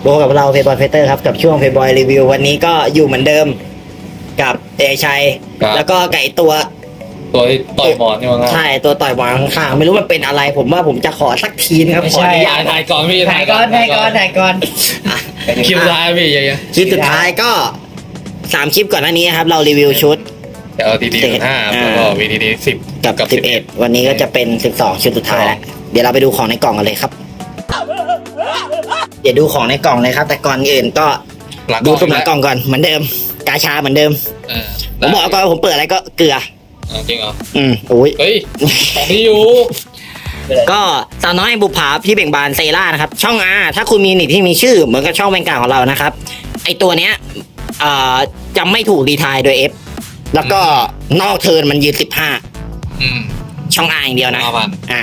ครับโบกับเราเพย์บอยเฟเตอร์ครับกับช่วงเพย์บอยรีวิววันนี้ก็อยู่เหมือนเดิมกับเอชัย ครับ แล้วก็ไก่ตัวตัวที่ต่อยหมอนนี่มั้งครับใช่ตัวต่อยหวางข้างๆไม่รู้มันเป็นอะไร ผมว่าผมจะขอสักทีนะครับไม่ขอใช่อนุญาถ่าตยถ่ายก่อนพี่ถ่ายก่อนถ่ายก่อนถ่ายก่อนคิวท้ายพี่ยังคลิปสุดท้ายก็สามคลิปก่อนหน้านี้ครับ เรารีวิวชุดเอลทีดีห้าอ่าแล้วก็วีทีดีสิบกับกับสิบเอ็ดวันนี้ก็จะเป็นสิบสองชุดสุดท้ายแล้ว เดี๋ยวเราไปดูของในกล่องกันเลยครับ เดี๋ยวดูของในกล่องเลยครับ แต่ก่อนอื่นก็หลังดูกตรงหลังกล่องก่อนเหมือนเดิม กาชาเหมือนเดิมเออผมบอกก่อนว่าผมเปิดอะไรก็เกลืออ่าจริงเหรอ อืมอุ้ย เฮ้ย ของพี่อยู่ ก็สาวน้อยบุปผาที่เบ่งบานเซล่านะครับ ช่องอาถ้าคุณมีนิตที่มีชื่อ เหมือนกับช่องแบงการของเรานะครับ ไอตัวเนี้ยเอ่อจะไม่ถูกรีไทายโดยเอฟแล้วก็นอกเทิร์นมันยืนสิบห้าอืม ช่องอาอย่างเดียวนะห้าพันอ่า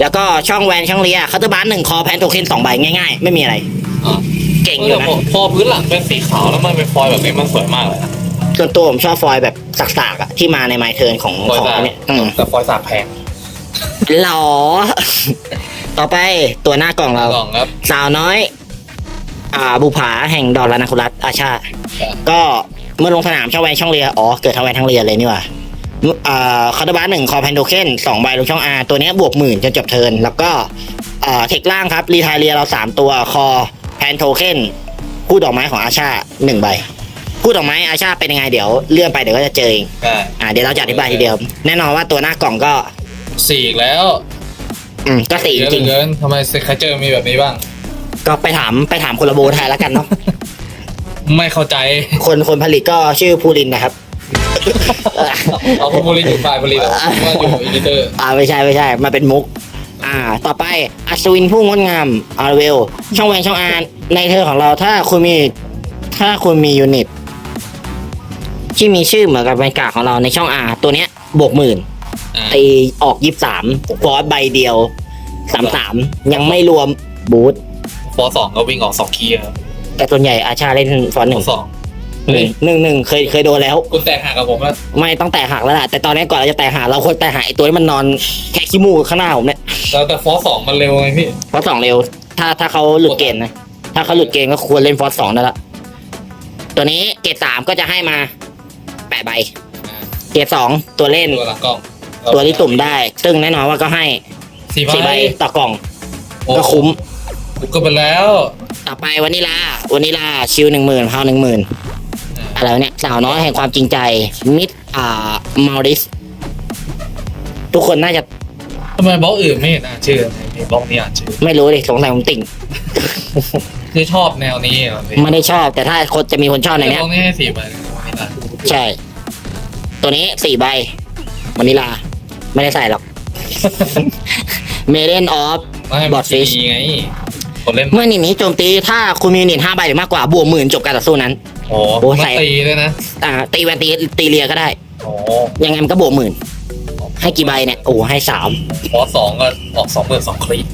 แล้วก็ช่องแวนช่องเลียคัตเตอร์บาร์หนึ่งคอแพนโทเค็นสองใบง่ายๆ ไม่มีอะไรอ๋อเก่งอเอยู่อนะ พอพอพื้นหลังเป็นสีขาวแล้วมันเป็นฟอยล์แบบนี้มันสวยมากเลยนะส่วนตัวผมชอบฟอยล์แบบสักๆอะที่มาในไมเทิร์นของฟอยของล์สาอันเนี่ยอืมแต่ฟอยล์สามแพงหรอ ต่อไปตัวหน้ากล่องเรากล่องครับ สาวน้อย อ่า บุภาแห่งดอนลานาคุรัตอาชาก็เมื่อลงสนามช่องแวนช่องเรียอ๋อ เกิดทั้งแวนทั้งเรียเลยนี่หว่า อ่าคาร์ดบาร์หนึ่งคอแพนโดเคนสองใบลงช่องอาตัวเนี้ยบวกหมื่นจนจบเทิร์นแล้วก็อ่าเทคล่างครับ รีไทายเรียเราสามตัวคอแพนโทเคนคู่ดอกไม้ของอาชาหนึ่งใบคู่ดอกไม้อาชาเป็นยังไงเดี๋ยวเลื่อนไปเดี๋ยวก็จะเจอเองใช่อ่าเดี๋ยวเราจะอธิบายทีเดียว แน่นอนว่าตัวหน้ากล่องก็สี่อีกแล้ว อืมก็สี่เยอะจริงเหลือเกินทำไมใครเจอมีแบบนี้บ้างๆก็ไปถามไปถามคนละโบไทยแล้วกันเนาะ ไม่เข้าใจ คนคนผลิตก็ชื่อภูรินทร์นะครับ เอาคนผลิตอยู่ฝ่ายผลิตเหรอว่าอยู่อินดิเตอร์อ่าไม่ใช่ไม่ใช่มาเป็นมุก อ่า ต่อไปอัศวินผู้งดงามอาร์เวล ช่องแวนช่องอานในเทอร์ของเราถ้าคุณมี ถ้าคุณมียูนิต ที่มีชื่อเหมือนกับแวนการ์ดของเราในช่องอาตัวเนี้ยบวกหมื่นอ่าตีออกยี่สามฟอสใบเดียวสามสามยังไม่รวมบูทฟอร์สองก็วิ่งออกสองคีย์ครับแต่ส่วนใหญ่อาชาเล่นฟอสหฟนึ่องร์สอง หนึ่งหนึ่งหนึ่งเคยเคยโดนแล้ว คุณแตกหักกับผมแล้วไม่ต้องแตกหักแล้วล่ะแต่ตอนนี้ก่อนเราจะแตกหักเราควรแตกหักไอ้ตัวที่มันนอนแค่ขี้มูกข้างหน้าผมเนี่ยแต่แต่ฟอร์สองมันเร็วไงพี่ฟอสสองเร็ว ถ้าถ้าเขาหลุดเกณฑ์นะถ้าเขาหลุดเกณฑ์ก็ควรเล่นฟอสสองนั่นแหละตัวนี้เกรดสามก็จะให้มาแปดใบ เกรดสองตัวเล่นตัวหลังกล้องตัวที่ตุ่มได้ ซึ่งแน่นอนว่าก็ให้สี่สี่ใบใบต่อกล่องโอ้ก็คุ้มคุ้มก็ไปแล้ว ต่อไปวานิลาวานิลาชิวหนึ่งหมื่นพาวหนึ่งหมื่น อะไรวะเนี่ยสาวน้อยแห่งความจริงใจ มิดอ่ามาริส ทุกคนน่าจะทำไมบล็อกอื่นไม่เห็นอ่านชื่อมีบล็อกนี้อ่านชื่อไม่รู้เลยสงสัยผมติ่ง คือชอบแนวนี้เหรอพี่ไม่ได้ชอบ แต่ถ้าคนจะมีคนชอบในเนี้ยบล็อกนี้ให้สี่ใบเลยนี่นะใช่ ตัวนี้สี่ใบวานิลา ไม่ได้ใส่หรอก เมเดนออฟ ไม่ให้บอดฟิชดีไงคนเล่นเมื่อหนีนี้โจมตีถ้าคุณมียูนิตห้าใบหรือมากกว่าบวกหมื่นจบการต่อสู้นั้น โอ้โอ้มาใส่ตีด้วยนะ อ่า ตีแวนตีตีเรียก็ได้ โอ้ยังไงมันก็บวกหมื่น ให้กี่ใบเนี่ย โอ้ให้สามฟอร์สองก็ออกสองหมื่นสองคลิป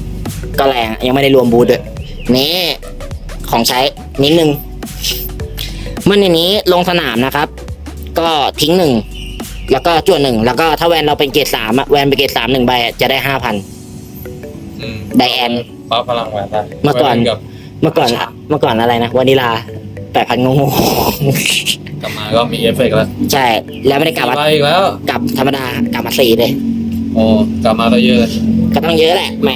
ก็แรงยังไม่ได้รวมบูทด้วยนี่ของใช้นิดนึงเมื่อในนี้ลงสนามนะครับ ก็ทิ้งหนึ่งแล้วก็จวนหนึ่งแล้วก็ถ้าแวนเราเป็นเกรดสามอะแวนเป็นเกรดสามหนึ่งใบอะจะได้ห้าพันอืมไดแอนฟ้าพลังแหวนได้เมื่อก่อนแหวกับเมื่อก่อนอะเมื่อก่อนอะไรนะวานิลา แปดพันงงกลับมาก็มีเอฟเฟกต์แล้วๆใช่ แล้วไม่ได้กลับมาไปอีกแล้วกลับธรรมดากลับมาสี่เลยโอ้กลับมาก็เยอะเลยก็ต้องเยอะแหละแหม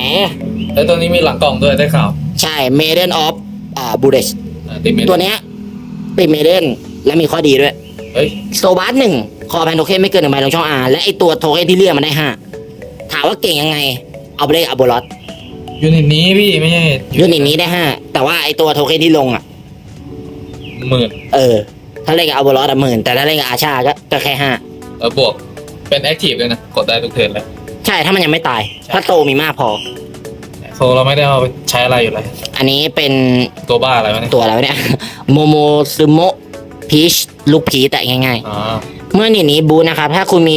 แล้วตัวนี้มีหลังกล่องด้วยได้ข่าว ใช่ m a เดนออฟอ่าบูเดชอ่าติดเมนตัวเนี้ยเป็นเมเดนและมีข้อดีด้วยเฮ้ยโซบาร์หนึ่งคอแพนโทเค็นไม่เกินหนึ่งใบลงช่องอาและไอตัวโทเค็นที่เรียกมันได้ห้าถามว่าเก่งยังไง เอาไปเลยอัลโบลอสยูนิตนี้พี่ไม่ใช่ยูนิตนี้ได้ห้าแต่ว่าไอตัวโทเค็นที่ลงอะ หมื่นเออ ถ้าเล่นกับอัลโบลอสอะหมื่นแต่ถ้าเล่นกับอาชาก็ก็แค่ห้าแล้วบวกเป็นแอคทีฟเลยนะ กดได้ทุกเทิร์นเลยใช่ถ้ามันยังไม่ตาย ถ้าโตมีมากพอ โซเราไม่ได้เอาไปใช้อะไรอยู่เลยอันนี้เป็นตัวบ้าอะไรวะเนี่ยตัวอะไรวะเนี่ย โมโมซึโมพีชลูกพีแต่ง่าย อ๋อๆ เมื่อนี่นี้บูนะครับ ถ้าคุณมี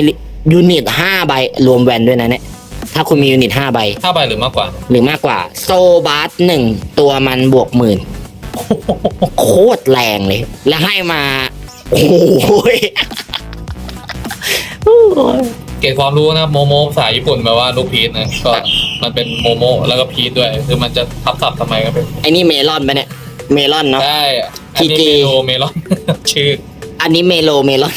ยูนิตห้าใบรวมแวนด้วยนะเนี่ย ถ้าคุณมียูนิตห้าใบ ห้าใบหรือมากกว่า หรือมากกว่า โซบาร์หนึ่งตัวมันบวกหมื่น โคตรแรงเลย แล้วให้มาโอ้ยโอ้ยเก็บความรู้นะครับโมโมภาษาญี่ปุ่นแปลว่าลูกพีชนะก็มันเป็นโมโมแล้วก็พีชด้วย คือมันจะทับศัพท์ทำไมก็เป็นไอ้นี่เมลอนปะเนี่ย เมลอนเนาะได้อันนี้ PG เมโลเมลอน ชื่อ อันนี้เมโลเมลอน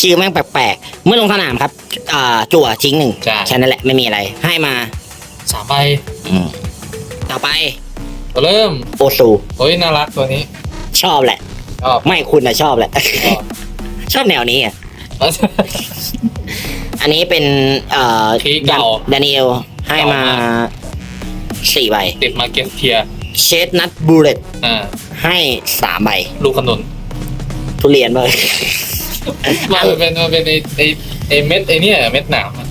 ชื่อแม่งแปลกๆ เมื่อลงสนามครับ อ่า จั่วทิ้งหนึ่งใช่ แค่นั้นแหละไม่มีอะไร ให้มาสามใบอืมต่อไป เริ่มโอซูโอ้ยน่ารักตัวนี้ ชอบแหละ ชอบ ไม่คุณนะชอบแหละ ชอบ ชอบแนวนี้อะ อันนี้เป็น เอ่อทีเก่าดานิเอลให้มาเก่าม สี่ใบ ติดมาเก็ตเทียเชดนัทบูเลตอ่าให้สามใบ ลูกขนุนทุเรียนเลย มันเป็นมันเป็นไอไอไอเม็ดไอเนี่ยเม็ดหนามอะ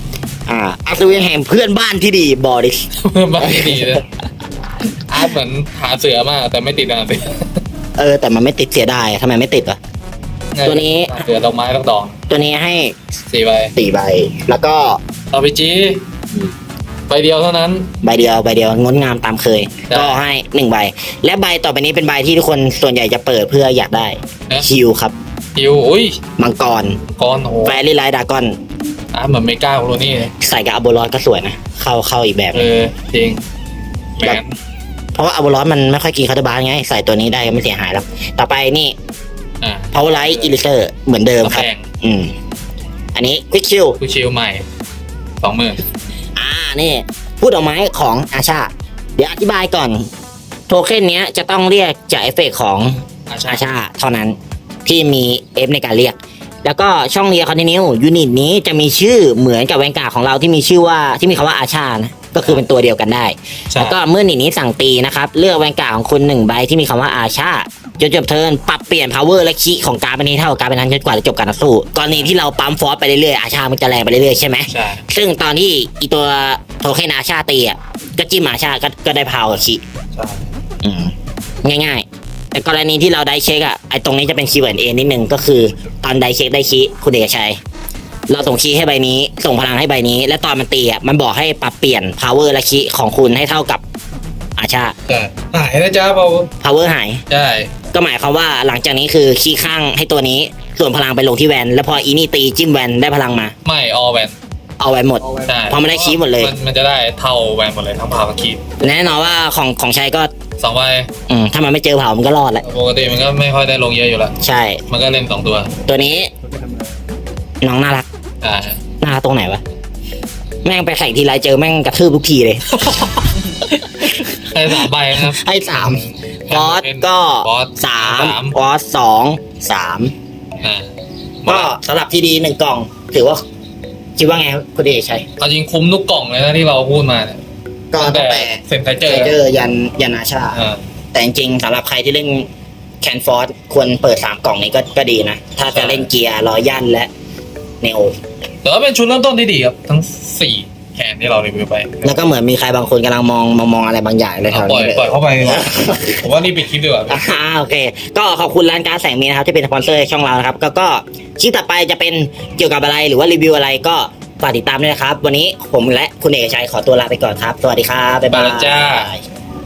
อ่าอัศวินแห่งเพื่อนบ้านที่ดีบอริส มันไม่ดีเลย อาร์ตเหมือนหาเสือมากแต่ไม่ติดหาเสือเออ แต่มันไม่ติดเสียดายทำไมไม่ติดวะตัวนี้ หาเสือดอกไม้ดอกดอกตัวนี้ให้สี่ใบสี่ใบ แล้วก็ เอาไปจีใบเดียวเท่านั้น ใบเดียวใบเดียวงดงามตามเคย ได้ ก็ให้หนึ่งใบ และใบต่อไปนี้เป็นใบที่ทุกคนส่วนใหญ่จะเปิดเพื่ออยากได้นะคิวครับ ฮิวอุ้ยมังกรก้อนโอ้โหแฟรี่ไลท์ดากอนอาร์ตเหมือนเมกาโคโลนี่เลยใส่กับอัลโบลอสก็สวยนะ เข้าเข้าอีกแบบเออจริงแมน เพราะว่าอัลโบลอสมันไม่ค่อยกินคาร์บานไง ใส่ตัวนี้ได้ก็ไม่เสียหายหรอกต่อไปนี่อ่าพาวเวอร์ไลท์อิลิเซอร์เหมือนเดิมครับ แพงอืม อันนี้ควิกคิวคูชิลใหม่สองหมื่นอ่านี่พูดออกไม้ของอาชา เดี๋ยวอธิบายก่อน โทเค็นเนี้ยจะต้องเรียกจากเอฟเฟกต์ของอาชาอาชาเท่านั้นที่มีเอฟในการเรียก แล้วก็ช่องเรียคอนติเนียยูนิตนี้จะมีชื่อเหมือนกับแวนการ์ดของเราที่มีชื่อว่าที่มีคำว่าอาชานะ ก็คือเป็นตัวเดียวกันได้ ใช่ แล้วก็เมื่อหนีนี้สั่งตีนะครับ เลือกแวนการ์ดของคุณหนึ่งใบที่มีคำว่าอาชาจนจบเทิร์นปรับเปลี่ยน power และคีย์ของการ์ดเป็นนี้เท่ากับการ์ดเป็นนั้นจนกว่าจะจบการต่อสู้กรณีที่เราปั๊มฟอสไปเรื่อยๆอาชามันจะแรงไปเรื่อยๆใช่ไหม ใช่ ซึ่งตอนที่อีตัวโทเค็นอาชาตีอะก็จิ้มอาชาก็ก็ได้พาวกับคีย์ใช่ อืมง่ายๆ แต่กรณีที่เราได้เช็คอะไอตรงนี้จะเป็นคีย์เวิร์ดเอนิดนึงก็คือ ตอนได้เช็คได้คีย์คุณเอกชัย เราส่งคีย์ให้ใบนี้ ส่งพลังให้ใบนี้ และตอนมันตีอะมันบอกให้ปรับเปลี่ยน power และคีย์ของคุณให้เท่ากับอาชาใช่หายนะจ๊ะเบา power หาย ใช่ ก็หมายความว่าหลังจากนี้คือคีย์ข้างให้ตัวนี้ ส่วนพลังไปลงที่แวน แล้วพออีนี่ตีจิ้มแวนได้พลังมา ไม่ออแวนเอาแวนหมด ใช่เพราะมันได้คีย์หมดเลย นมันจะได้เท่าแวนหมดเลยทั้งพาวกับคีย์แน่นอนว่าของของชัยก็สองใบอืมถ้ามันไม่เจอเผามันก็รอดแหละปกติมันก็ไม่ค่อยได้ลงเยอะอยู่แล้วใช่ มันก็เล่นสองตัว ตัวนี้น้องน่ารัก อ่าหน้าตรงไหนวะ แม่งไปแข่งทีไรเจอแม่งกระทืบทุกทีเลยได้สามใบนะครับ ให้สามฟอสก็บอสสามสามฟอสสองสามอ่าก็สำหรับทีดีหนึ่งกล่อง ถือว่า คิดว่าไงครับคุณเดชชัยเอาจริงคุ้มทุกกล่องเลยนะที่เราพูดมาเนี่ยก็ตั้งตั้งแต่แต่เซนไทเจเจอร์อเจอยันยันอาชา อ่าแต่จริงๆสำหรับใครที่เล่นแคนฟอสควรเปิดสามกล่องนี้ก็ก็ดีนะ ถ้าจะเล่นเกียร์รอยันและ เนโอแต่ว่าเป็นชุดเริ่มต้นที่ดีครับทั้งสี่แคนที่เรารีวิวไปแล้วก็เหมือนมีใครบางคนกำลังมองมองมองอะไรบางอย่างเลยแถวปล่อยนี้เลยปล่อยเข้าไปดีกว่าผมว่านี่ปิดคลิปดีกว่าอ่าโอเค ก็ขอบคุณร้านการดแสงมีนะครับที่เป็นสปอนเซอร์ช่องเรานะครับ ก็ก็คลิปต่อไปจะเป็นเกี่ยวกับอะไรหรือว่ารีวิวอะไรก็ฝากติดตามด้วยนะครับ วันนี้ผมและคุณเอกชัยขอตัวลาไปก่อนครับ สวัสดีครับบ๊ายบายไปแล้วจ้าย